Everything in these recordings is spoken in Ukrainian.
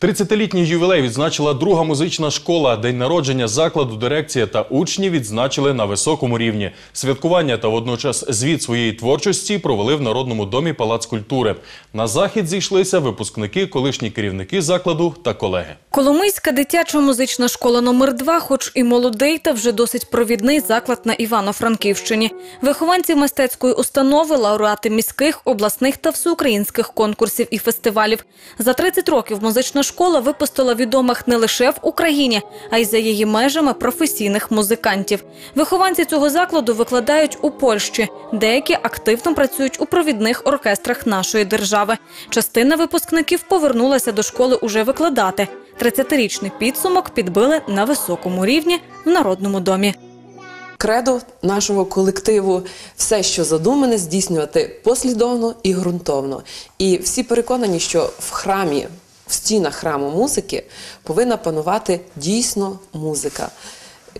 30-літній ювілей відзначила друга музична школа. День народження закладу, дирекція та учні відзначили на високому рівні. Святкування та водночас звіт своєї творчості провели в Народному домі Палац культури. На захід зійшлися випускники, колишні керівники закладу та колеги. Коломийська дитяча музична школа номер 2 хоч і молодий, та вже досить провідний заклад на Івано-Франківщині. Вихованці мистецької установи, лауреати міських, обласних та всеукраїнських конкурсів і фестивалів. За 30 років музична школа випустила відомих не лише в Україні, а й за її межами професійних музикантів. Вихованці цього закладу викладають у Польщі. Деякі активно працюють у провідних оркестрах нашої держави. Частина випускників повернулася до школи уже викладати. 30-річний підсумок підбили на високому рівні в Народному домі. Кредо нашого колективу все, що задумане, здійснювати послідовно і ґрунтовно. І всі переконані, що в храмі, в стінах храму музики повинна панувати дійсно музика.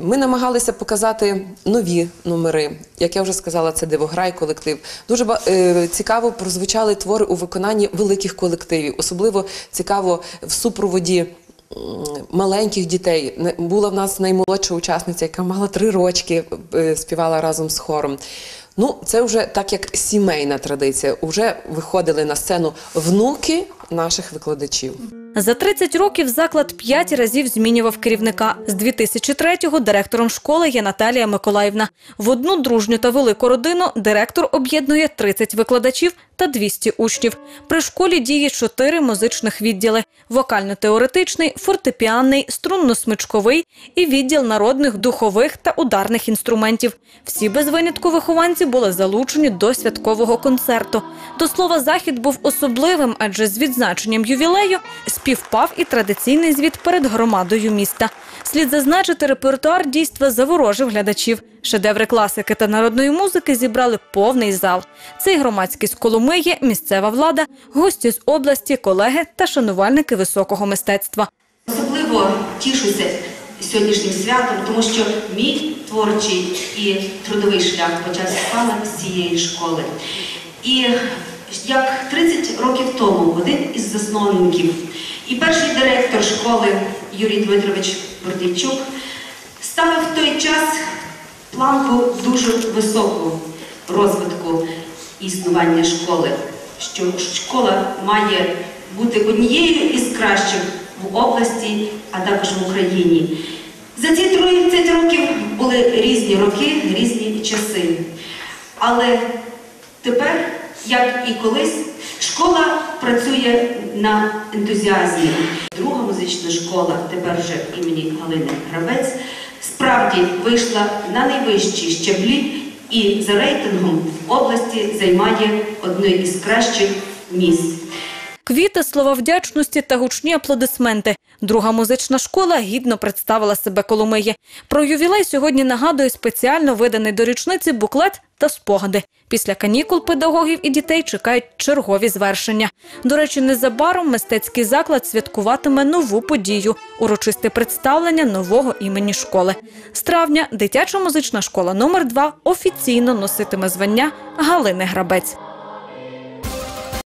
Ми намагалися показати нові номери. Як я вже сказала, це дивограй колектив. Дуже е, цікаво прозвучали твори у виконанні великих колективів. Особливо цікаво в супроводі маленьких дітей. Була в нас наймолодша учасниця, яка мала три рочки, е, співала разом з хором. Ну, це вже так як сімейна традиція. Уже виходили на сцену внуки наших викладачів. За 30 років заклад п'ять разів змінював керівника. З 2003-го директором школи є Наталія Миколаївна. В одну дружню та велику родину директор об'єднує 30 викладачів та 200 учнів. При школі діє чотири музичних відділи: вокально-теоретичний, фортепіанний, струнно-смичковий і відділ народних духових та ударних інструментів. Всі без винятку вихованці були залучені до святкового концерту. До слова, захід був особливим, адже з відзначенням ювілею співпав і традиційний звіт перед громадою міста. Слід зазначити, репертуар дійства заворожив глядачів. Шедеври класики та народної музики зібрали повний зал. Цей громадський з Коломиї, місцева влада, гості з області, колеги та шанувальники високого мистецтва. Особливо тішуся сьогоднішнім святом, тому що мій творчий і трудовий шлях почався саме з цієї школи. І як 30 років тому один із засновників і перший директор школи Юрій Дмитрович Бордійчук ставив в той час планку дуже високу розвитку існування школи, що школа має бути однією із кращих в області, а також в Україні. За ці 30 років були різні роки, різні часи. Але тепер, як і колись, школа працює на ентузіазмі. Друга музична школа, тепер вже імені Галини Гравець, справді вийшла на найвищі щаблі і за рейтингом в області займає одне із кращих місць. Квіти, слова вдячності та гучні аплодисменти. Друга музична школа гідно представила себе Коломиї. Про ювілей сьогодні нагадує спеціально виданий до річниці буклет та спогади. Після канікул педагогів і дітей чекають чергові звершення. До речі, незабаром мистецький заклад святкуватиме нову подію – урочисте представлення нового імені школи. З травня дитяча музична школа номер 2 офіційно носитиме звання Галини Грабець.